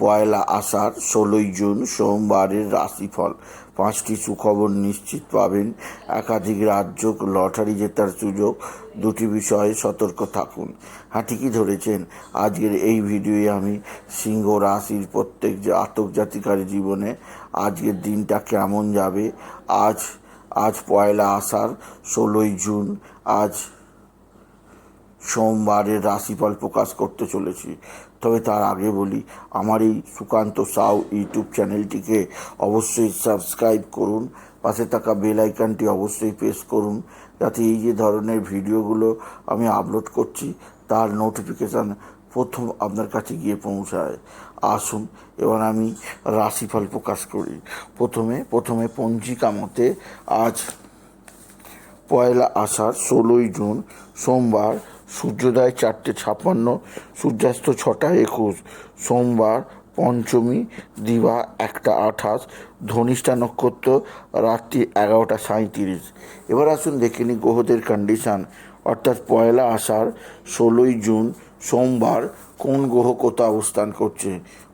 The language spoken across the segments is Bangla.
পয়লা আষাঢ়, ষোলোই জুন, সোমবারের রাশিফল। পাঁচটি সুখবর নিশ্চিত পাবেন। একাধিক রাজ্য লটারি জেতার সুযোগ। দুটি বিষয়ে সতর্ক থাকুন। হ্যাঁ ঠিকই ধরেছেন? আজকের এই ভিডিওয়ে আমি সিংহ রাশির প্রত্যেক জাতক জাতিকার জীবনে আজকের দিনটা কেমন যাবে? আজ আজ পয়লা আষাঢ়, ষোলোই জুন, আজ সোমবারের রাশিফল প্রকাশ করতে চলেছি। তবে তার আগে বলি, আমার এই সুকান্ত সাউ ইউটিউব চ্যানেলটিকে অবশ্যই সাবস্ক্রাইব করুন, পাশে থাকা বেল অবশ্যই প্রেস করুন, যাতে এই যে ধরনের ভিডিওগুলো আমি আপলোড করছি, তার নোটিফিকেশান প্রথম আপনার কাছে গিয়ে পৌঁছায়। আসুন, এবার আমি রাশিফল প্রকাশ করি। প্রথমে প্রথমে পঞ্জিকা মতে আজ পয়লা আষাঢ়, ষোলোই জুন, সোমবার সূর্যোদয় চারটে ছাপ্পান্ন, সূর্যাস্ত ছটা একুশ, সোমবার পঞ্চমী, দিবা একটা আঠাশ, ধনিষ্ঠা নক্ষত্র রাত্রি এগারোটা সাঁইত্রিশ। এবার আসুন দেখে নিই গ্রহদের কন্ডিশান অর্থাৎ পয়লা আষাঢ়, ষোলোই জুন, সোমবার কোন গ্রহ কোথা অবস্থান করছে?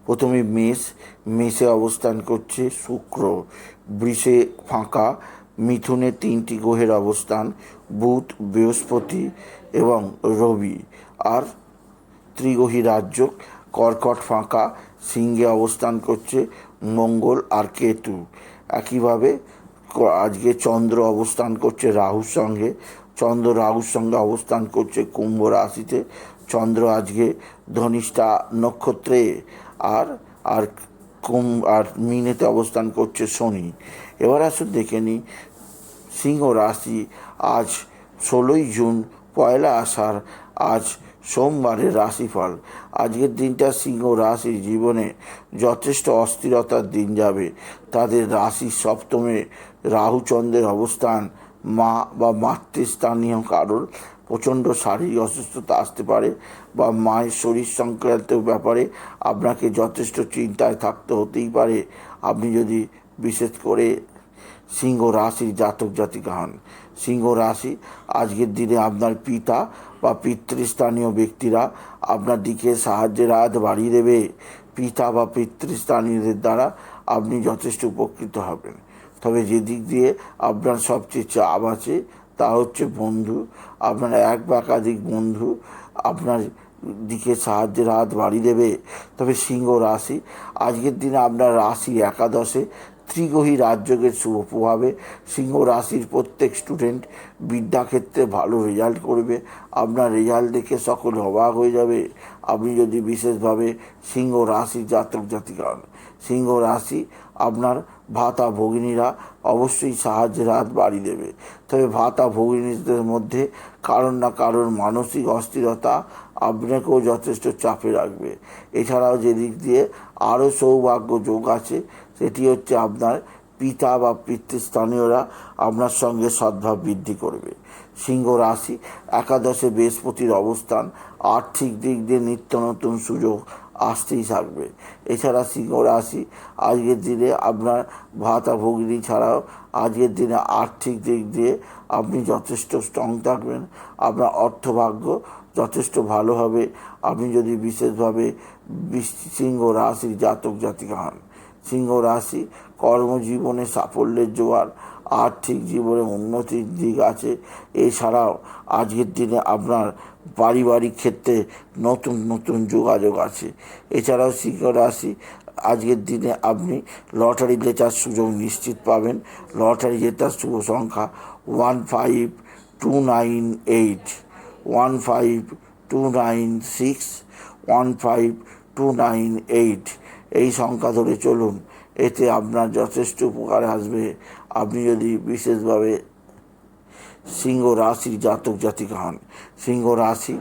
প্রথমে মেষ, মেষে অবস্থান করছে শুক্র, বৃষে ফাঁকা মিথুনে তিনটি গ্রহের অবস্থান, বুধ, বৃহস্পতি এবং রবি। আর ত্রিগ্রহী রাজ্য কর্কট ফাঁকা, সিংহে অবস্থান করছে মঙ্গল আর কেতু। একইভাবে আজকে চন্দ্র অবস্থান করছে রাহুর সঙ্গে। চন্দ্র রাহুর সঙ্গে অবস্থান করছে কুম্ভ রাশিতে। চন্দ্র আজকে ধনিষ্ঠা নক্ষত্রে। আর আর কুম আর মিনেতে অবস্থান করছে শনি। এবার আসুন দেখে নিই সিংহ রাশি, আজ ষোলোই জুন, পয়লা আষাঢ়, আজ সোমবারের রাশিফল। আজকের দিনটা সিংহ রাশির জীবনে যথেষ্ট অস্থিরতার দিন যাবে। তাদের রাশির সপ্তমে রাহুচন্দ্রের অবস্থান, মা বা মাতৃস্থানীয় কারোর প্রচণ্ড শারীরিক অসুস্থতা আসতে পারে বা মায়ের শরীর সংক্রান্ত ব্যাপারে আপনাকে যথেষ্ট চিন্তায় থাকতে হতেই পারে। আপনি যদি বিশেষ করে সিংহ রাশির জাতক জাতিকা হন সিংহ রাশি, আজকের দিনে আপনার পিতা বা পিতৃস্থানীয় ব্যক্তিরা আপনার দিকে সাহায্যের হাত বাড়িয়ে দেবে। পিতা বা পিতৃস্থানীয়দের দ্বারা আপনি যথেষ্ট উপকৃত হবেন। তবে যে দিক দিয়ে আপনার সবচেয়ে চাপ আছে, তা হচ্ছে বন্ধু। আপনার এক বা একাধিক বন্ধু আপনার দিকে সাহায্যের হাত বাড়িয়ে দেবে। তবে সিংহ রাশি, আজকের দিনে আপনার রাশি একাদশে ত্রিগ্রহী রাজযোগের শুভ প্রভাবে সিংহ রাশির প্রত্যেক স্টুডেন্ট বিদ্যাক্ষেত্রে ভালো রেজাল্ট করবে। আপনার রেজাল্ট দেখে সকল অবাক হয়ে যাবে। আপনি যদি বিশেষভাবে সিংহ রাশির জাতক জাতিকা সিংহ রাশি আপনার ভাতা ভগিনীরা অবশ্যই সাহায্যের হাত বাড়িয়ে দেবে। তবে ভাতা ভগিনীদের মধ্যে কারণ না কারোর মানসিক অস্থিরতা আপনাকেও যথেষ্ট চাপে রাখবে। এছাড়াও যে দিক দিয়ে আরও সৌভাগ্য যোগ আছে, সেটি হচ্ছে আপনার পিতা বা পিতৃস্থানীয়রা আপনার সঙ্গে সদ্ভাব বৃদ্ধি করবে। সিংহ রাশি, একাদশে বৃহস্পতির অবস্থান, আর্থিক দিক দিয়ে নিত্য নতুন সুযোগ আসতেই থাকবে। এছাড়া সিংহ রাশি, আজকের দিনে আপনার ভাতা ভগিনী ছাড়াও আজকের দিনে আর্থিক দিক দিয়ে আপনি যথেষ্ট স্ট্রং থাকবেন। আপনার অর্থভাগ্য যথেষ্ট ভালো হবে। আপনি যদি বিশেষভাবে সিংহ রাশির জাতক জাতিকা হন। সিংহ রাশি, কর্মজীবনে সাফল্যের জোয়ার, আর্থিক জীবনে উন্নতির দিক আছে। এছাড়াও আজকের দিনে আপনার পারিবারিক ক্ষেত্রে নতুন নতুন যোগাযোগ আছে। এছাড়াও সিংহ রাশি, আজকের দিনে আপনি লটারি জেতার সুযোগ নিশ্চিত পাবেন। লটারি জেতার শুভ সংখ্যা one five two nine eight, one five two nine six, one five two nine eight. এই সংখ্যা ধরে চলুন, এতে আপনার যথেষ্ট উপকার আসবে। আপনি যদি বিশেষভাবে সিংহ রাশি জাতক জাতিকা হন, সিংহ রাশি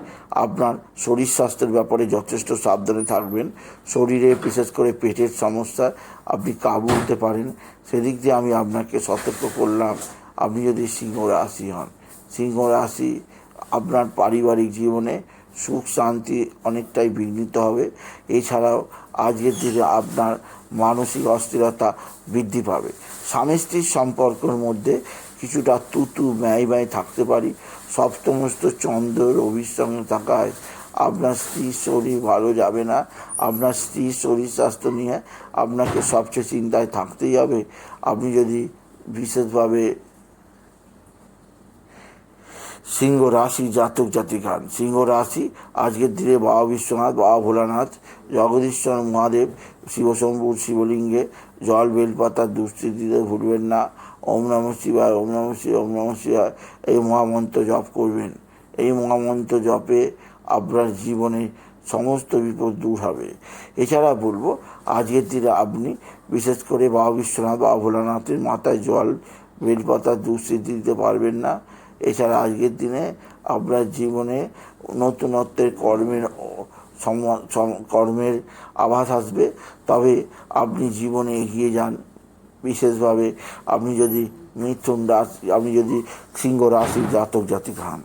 আপনার শরীর স্বাস্থ্যের ব্যাপারে যথেষ্ট সাবধানে থাকবেন। শরীরে বিশেষ করে পেটের সমস্যা আপনি কাবু হতে পারেন। সেদিক দিয়ে আমি আপনাকে সতর্ক করলাম, আপনি যদি সিংহ রাশি হন, সিংহ রাশি আপনার পারিবারিক জীবনে সুখ শান্তি অনেকটাই বিঘ্নিত হবে। এছাড়াও আজকের দিনে আপনার মানসিক অস্থিরতা বৃদ্ধি পাবে। স্বামী স্ত্রীর সম্পর্কের মধ্যে কিছুটা তুতু ব্যয় ব্যয় থাকতে পারি। সপ্তমস্ত চন্দ্রের অভিসঙ্গে থাকায় আপনার স্ত্রীর শরীর ভালো যাবে না। আপনার স্ত্রীর শরীর স্বাস্থ্য নিয়ে আপনাকে সবচেয়ে চিন্তায় থাকতেই হবে। আপনি যদি বিশেষভাবে সিংহ রাশি জাতক জাতিক হন সিংহ রাশি, আজকের দিনে বাবা বিশ্বনাথ, বাবা ভোলানাথ, জগদীশ্বর মহাদেব শিবশম্ভুর শিবলিঙ্গে, জল বেলপাতার দুস্থিতিতে ভুলবেন না। ওম নম শিবায়, ওম নম শিবায়, ওম নম শিবায়। এই মহামন্ত্র জপ করবেন। এই মহামন্ত্র জপে আপনার জীবনে সমস্ত বিপদ দূর হবে। এছাড়া বলব, আজকের দিনে আপনি বিশেষ করে বাবা বিশ্বনাথ, বাবা ভোলানাথের মাথায় জল বেলপাতার দুস্থিতি দিতে পারবেন না। এছাড়া আজকের দিনে আপনার জীবনে নতুনত্বের কর্মের কর্মের আভাস আসবে। তবে আপনি জীবনে এগিয়ে যান। বিশেষভাবে আপনি যদি মিথুন রাশি, আপনি যদি সিংহ রাশির জাতক জাতিক হন,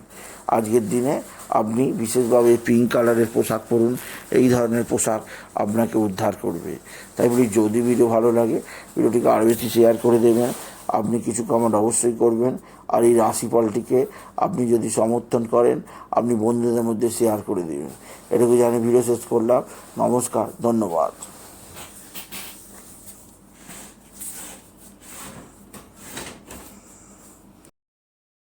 আজকের দিনে আপনি বিশেষভাবে পিঙ্ক কালারের পোশাক পরুন। এই ধরনের পোশাক আপনাকে উদ্ধার করবে। তাই বলি, যদি ভিডিও ভালো লাগে ভিডিওটিকে আরও বেশি শেয়ার করে দেবেন। আপনি কিছু কমেন্ট অবশ্যই করবেন। আর এই রাশিফলটিকে আপনি যদি সমর্থন করেন, আপনি বন্ধুদের মধ্যে শেয়ার করে দেবেন। এটুকু জানি ভিডিও শেষ করলাম। নমস্কার, ধন্যবাদ।